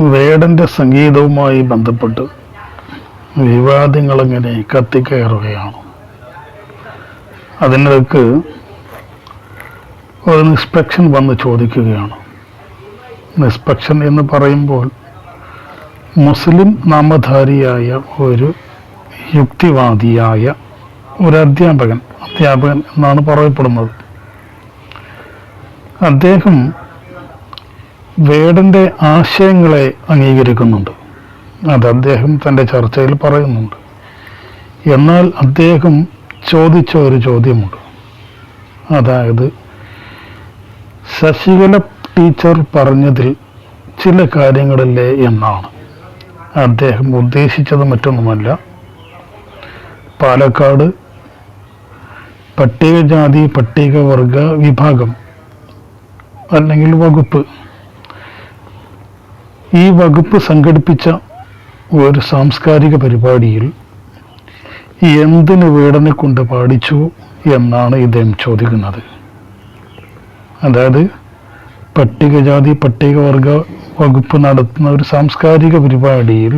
വേടന്റെ സംഗീതവുമായി ബന്ധപ്പെട്ട് വിവാദങ്ങളിങ്ങനെ കത്തിക്കയറുകയാണ്. അതിനിടക്ക് ഒരു നിഷ്പക്ഷൻ വന്ന് ചോദിക്കുകയാണ്. നിഷ്പക്ഷൻ എന്ന് പറയുമ്പോൾ മുസ്ലിം നാമധാരിയായ ഒരു യുക്തിവാദിയായ ഒരു അധ്യാപകൻ അധ്യാപകൻ എന്നാണ് പറയപ്പെടുന്നത്. അദ്ദേഹം വേടന്റെ ആശയങ്ങളെ അംഗീകരിക്കുന്നുണ്ട്. അത് അദ്ദേഹം തന്റെ ചർച്ചയിൽ പറയുന്നുണ്ട്. എന്നാൽ അദ്ദേഹം ചോദിച്ച ഒരു ചോദ്യമുണ്ട്. അതായത് ശശികല ടീച്ചർ പറഞ്ഞതിൽ ചില കാര്യങ്ങളില്ലേ എന്നാണ്. അദ്ദേഹം ഉദ്ദേശിച്ചത് മറ്റൊന്നുമല്ല. പാലക്കാട് പട്ടികജാതി പട്ടികവർഗ വിഭാഗം അല്ലെങ്കിൽ വകുപ്പ് ഈ വകുപ്പ് സംഘടിപ്പിച്ച ഒരു സാംസ്കാരിക പരിപാടിയിൽ എന്തിന് വീടനെ കൊണ്ട് പാടിച്ചു എന്നാണ് ഇദ്ദേഹം ചോദിക്കുന്നത്. അതായത് പട്ടികജാതി പട്ടികവർഗ വകുപ്പ് നടത്തുന്ന ഒരു സാംസ്കാരിക പരിപാടിയിൽ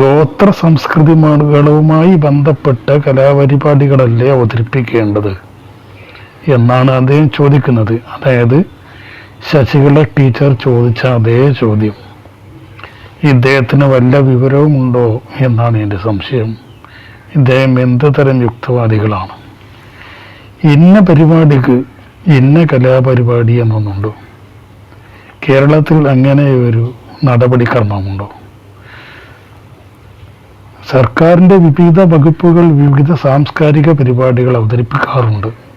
ഗോത്ര സംസ്കൃതികളുമായി ബന്ധപ്പെട്ട കലാപരിപാടികളല്ലേ അവതരിപ്പിക്കേണ്ടത് എന്നാണ് അദ്ദേഹം ചോദിക്കുന്നത്. അതായത് ശശികല ടീച്ചർ ചോദിച്ച അതേ ചോദ്യം. ഇദ്ദേഹത്തിന് വല്ല വിവരവുമുണ്ടോ? എന്നാണ് എന്റെ സംശയം. ഇദ്ദേഹം എന്ത് തരം യുക്തവാദികളാണ്? ഇന്ന പരിപാടിക്ക് ഇന്ന കലാപരിപാടി എന്നൊന്നുണ്ടോ? കേരളത്തിൽ അങ്ങനെ ഒരു നടപടിക്രമമുണ്ടോ സർക്കാരിന്റെ വിവിധ വകുപ്പുകൾ വിവിധ സാംസ്കാരിക പരിപാടികൾ അവതരിപ്പിക്കാറുണ്ട്.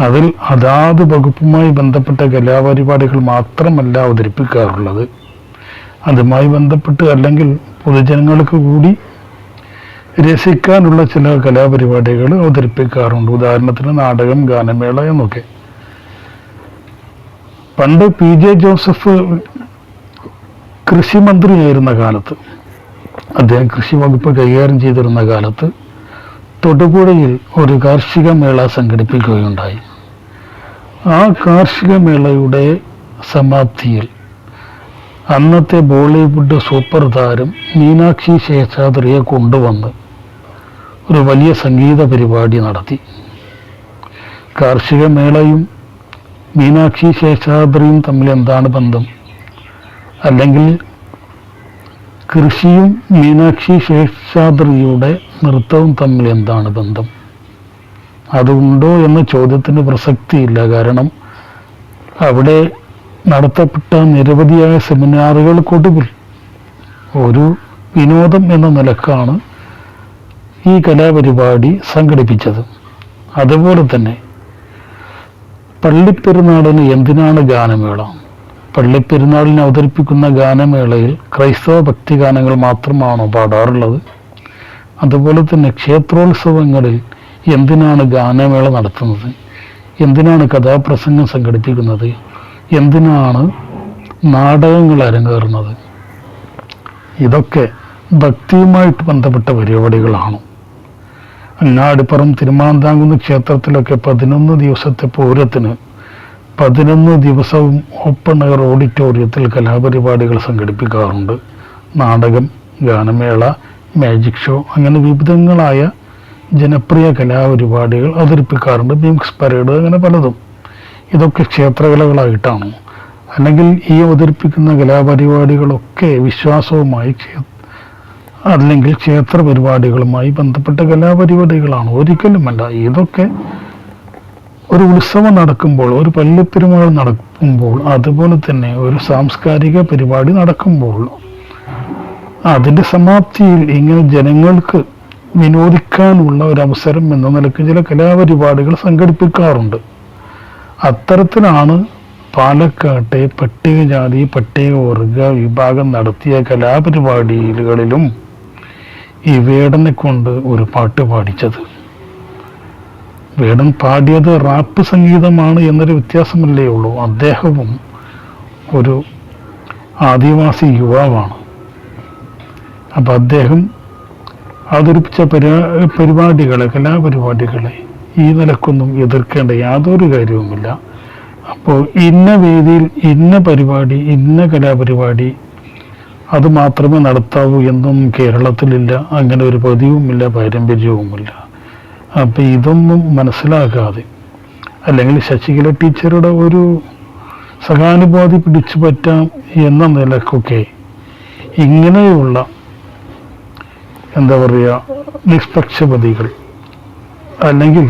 അതിൽ അതാത് വകുപ്പുമായി ബന്ധപ്പെട്ട കലാപരിപാടികൾ മാത്രമല്ല അവതരിപ്പിക്കാറുള്ളത്. അതുമായി ബന്ധപ്പെട്ട് അല്ലെങ്കിൽ പൊതുജനങ്ങൾക്ക് കൂടി രസിക്കാനുള്ള ചില കലാപരിപാടികൾ അവതരിപ്പിക്കാറുണ്ട്. ഉദാഹരണത്തിന് നാടകം ഗാനമേള എന്നൊക്കെ. പണ്ട് പി ജെ ജോസഫ് കൃഷിമന്ത്രിയായിരുന്ന കാലത്ത് അദ്ദേഹം കൃഷി വകുപ്പ് കൈകാര്യം ചെയ്തിരുന്ന കാലത്ത് തൊടുപുഴയിൽ ഒരു കാർഷിക മേള സംഘടിപ്പിക്കുകയുണ്ടായി. ആ കാർഷിക മേളയുടെ സമാപ്തിയിൽ അന്നത്തെ ബോളിവുഡ് സൂപ്പർ താരം മീനാക്ഷി ശേഷാദ്രിയെ കൊണ്ടുവന്ന് ഒരു വലിയ സംഗീത പരിപാടി നടത്തി. കാർഷിക മേളയും മീനാക്ഷി ശേഷാദ്രിയും തമ്മിൽ എന്താണ് ബന്ധം? അല്ലെങ്കിൽ കൃഷിയും മീനാക്ഷി ശേഷാദ്രിയുടെ നൃത്തവും തമ്മിൽ എന്താണ് ബന്ധം? അതുണ്ടോ എന്ന ചോദ്യത്തിന് പ്രസക്തിയില്ല. കാരണം അവിടെ നടത്തപ്പെട്ട നിരവധിയായ സെമിനാറുകൾക്കൊടുവിൽ ഒരു വിനോദം എന്ന നിലക്കാണ് ഈ കലാപരിപാടി സംഘടിപ്പിച്ചത്. അതുപോലെ തന്നെ പള്ളിപ്പെരുന്നാളിന് എന്തിനാണ് ഗാനമേള? പള്ളിപ്പെരുന്നാളിന് അവതരിപ്പിക്കുന്ന ഗാനമേളയിൽ ക്രൈസ്തവ ഭക്തിഗാനങ്ങൾ മാത്രമാണോ പാടാറുള്ളത്? അതുപോലെ തന്നെ ക്ഷേത്രോത്സവങ്ങളിൽ എന്തിനാണ് ഗാനമേള നടത്തുന്നത്? എന്തിനാണ് കഥാപ്രസംഗം സംഘടിപ്പിക്കുന്നത്? എന്തിനാണ് നാടകങ്ങൾ അരങ്ങേറുന്നത്? ഇതൊക്കെ ഭക്തിയുമായിട്ട് ബന്ധപ്പെട്ട പരിപാടികളാണ്. അങ്ങാടിപ്പുറം തിരുമാന്താങ്കുന്ന് ക്ഷേത്രത്തിലൊക്കെ പതിനൊന്ന് ദിവസത്തെ പൂരത്തിന് പതിനൊന്ന് ദിവസവും ഓപ്പൺ എയർ ഓഡിറ്റോറിയത്തിൽ കലാപരിപാടികൾ സംഘടിപ്പിക്കാറുണ്ട്. നാടകം ഗാനമേള മാജിക് ഷോ അങ്ങനെ വിവിധങ്ങളായ ജനപ്രിയ കലാപരിപാടികൾ അവതരിപ്പിക്കാറുണ്ട്. മീംസ് പരേഡ് അങ്ങനെ പലതും. ഇതൊക്കെ ക്ഷേത്രകലകളായിട്ടാണ്. അല്ലെങ്കിൽ ഈ അവതരിപ്പിക്കുന്ന കലാപരിപാടികളൊക്കെ വിശ്വാസവുമായി അല്ലെങ്കിൽ ക്ഷേത്ര പരിപാടികളുമായി ബന്ധപ്പെട്ട കലാപരിപാടികളാണ്. ഒരിക്കലുമല്ല. ഇതൊക്കെ ഒരു ഉത്സവം നടക്കുമ്പോൾ ഒരു പള്ളിപ്പെരുമാൾ നടക്കുമ്പോൾ അതുപോലെ തന്നെ ഒരു സാംസ്കാരിക പരിപാടി നടക്കുമ്പോൾ അതിന്റെ സമാപ്തിയിൽ ഇങ്ങനെ ജനങ്ങൾക്ക് വിനോദിക്കാനുള്ള ഒരു അവസരം എന്ന നിലയ്ക്ക് ചില കലാപരിപാടികൾ സംഘടിപ്പിക്കാറുണ്ട്. അത്തരത്തിലാണ് പാലക്കാട്ടെ പട്ടികജാതി പട്ടികവർഗ വിഭാഗം നടത്തിയ കലാപരിപാടികളിലും ഈ വേടനെ കൊണ്ട് ഒരു പാട്ട് പാടിച്ചത്. വേടൻ പാടിയത് റാപ്പ് സംഗീതമാണ് എന്നൊരു വ്യത്യാസമല്ലേ ഉള്ളൂ. അദ്ദേഹവും ഒരു ആദിവാസി യുവാവാണ്. അപ്പം അദ്ദേഹം അവതരിപ്പിച്ച പരി പരിപാടികളെ കലാപരിപാടികളെ ഈ നിലക്കൊന്നും എതിർക്കേണ്ട യാതൊരു കാര്യവുമില്ല. അപ്പോൾ ഇന്ന വേദിയിൽ ഇന്ന പരിപാടി ഇന്ന കലാപരിപാടി അത് മാത്രമേ നടത്താവൂ എന്നും കേരളത്തിലില്ല. അങ്ങനെ ഒരു പതിവുമില്ല പാരമ്പര്യവുമില്ല. അപ്പം ഇതൊന്നും മനസ്സിലാക്കാതെ അല്ലെങ്കിൽ ശശികല ടീച്ചറുടെ ഒരു സഹാനുഭൂതി പിടിച്ചു പറ്റാം എന്ന നിലക്കൊക്കെ ഇങ്ങനെയുള്ള എന്താ പറയുക നിഷ്പക്ഷപതികൾ അല്ലെങ്കിൽ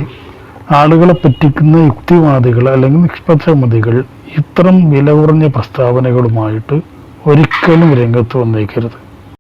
ആളുകളെ പറ്റിക്കുന്ന യുക്തിവാദികൾ അല്ലെങ്കിൽ നിഷ്പക്ഷമതികൾ ഇത്തരം വില കുറഞ്ഞ പ്രസ്താവനകളുമായിട്ട് ഒരിക്കലും രംഗത്ത് വന്നേക്കരുത്.